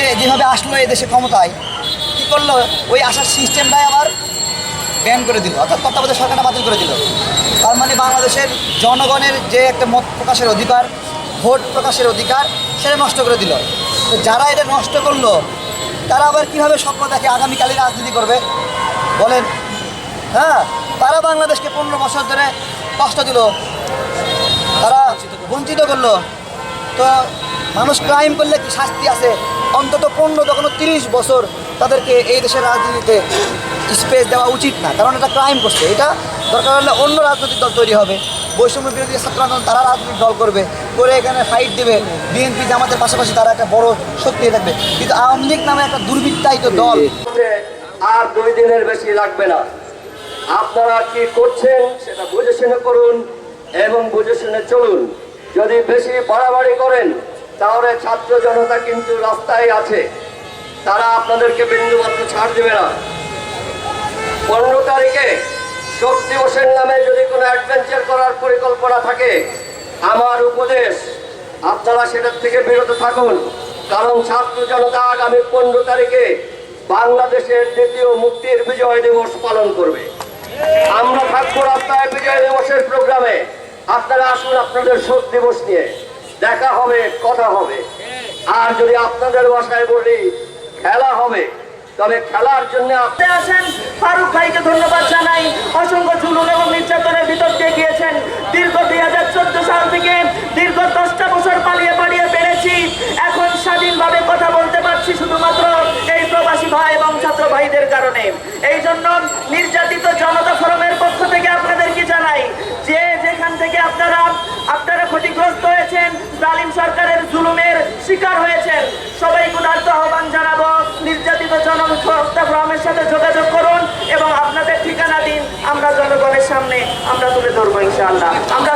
যে যেভাবে আসলো এই দেশে ক্ষমতায়, কী করল? ওই আসার সিস্টেমটাই আবার ব্যান করে দিল, অর্থাৎ তত্ত্বাবধায়ক সরকারটা বাতিল করে দিল। তার মানে বাংলাদেশের জনগণের যে একটা মত প্রকাশের অধিকার, ভোট প্রকাশের অধিকার, সেটা নষ্ট করে দিল। তো যারা এটা নষ্ট করল, তারা আবার কীভাবে স্বপ্ন দেখে আগামীকালে রাজনীতি করবে? বলেন। হ্যাঁ তারা বাংলাদেশকে পনেরো বছর ধরে কষ্ট দিল। তারা বঞ্চিত করল। তো মানুষ ক্রাইম করলে কি শাস্তি আছে? অন্তত পনেরো, তখন তিরিশ বছর তাদেরকে এই দেশের রাজনীতিতে স্পেস দেওয়া উচিত না। কারণ এটা ক্রাইম করছে। এটা দরকার হলে অন্য রাজনৈতিক দল তৈরি হবে। বৈষম্য বিরোধী ছাত্র আন্দোলন, তারা রাজনৈতিক দল করবে। করে এখানে ফাইট দেবে। বিএনপি জামাতের পাশাপাশি তারা একটা বড় শক্তি থাকবে। কিন্তু আওয়ামী লীগ নামে একটা দুর্বৃত্তায়িত দল আর দুই দিনের বেশি লাগবে না। আপনারা কি করছেন সেটা বুঝে শুনে করুন এবং বুঝে শুনে চলুন। যদি বেশি বাড়াবাড়ি করেন তাহলে ছাত্র জনতা কিন্তু রাস্তায় আছে। তারা আপনাদেরকে বিন্দুমাত্র ছাড় দেবে না। পনেরো তারিখে শোক দিবসের নামে যদি কোনো অ্যাডভেঞ্চার করার পরিকল্পনা থাকে, আমার উপদেশ, আপনারা সেটার থেকে বিরত থাকুন। কারণ ছাত্র জনতা আগামী পনেরো তারিখে বাংলাদেশের দ্বিতীয় মুক্তির বিজয় দিবস পালন করবে। আমরা থাকব রাস্তায় বিজয় দিবসের প্রোগ্রামে। আপনারা আসুন আপনাদের শোক দিবস নিয়ে। দেখা হবে, কথা হবে। আর যদি আপনাদের বাসায় বলি, খেলা হবে, তবে খেলার জন্য আপ- করতে আসেন। ফারুক ভাইকে ধন্যবাদ জানাই। অসংখ্য জুলুম এবং নির্যাতনের ভিতর দিয়ে গিয়েছেন। দীর্ঘ দুই হাজার চোদ্দ সাল থেকে দীর্ঘ দশটা বছর পালিয়ে পালিয়ে পেরেছি। এখন স্বাধীনভাবে কথা বলতে পারছি শুধুমাত্র এই প্রবাসী ভাই এবং ছাত্র ভাইদের কারণে। এই জন্য নির্যাতিত জনতা ফোরামের পক্ষ থেকে আপনাদেরকে জানাই যে যেখান থেকে আপনারা আপনারা ক্ষতিগ্রস্ত হয়েছেন জালিম সরকারের জুলুমের শিকার হয়েছেন। সবাই গুণার্থ আহ্বান জানাব। নির্যাতিত জনগণের সাথে যোগাযোগ করুন এবং আপনাদের ঠিকানা দিন। আমরা জনগণের সামনে আমরা তুলে ধরবো ইনশাআল্লাহ। আমরা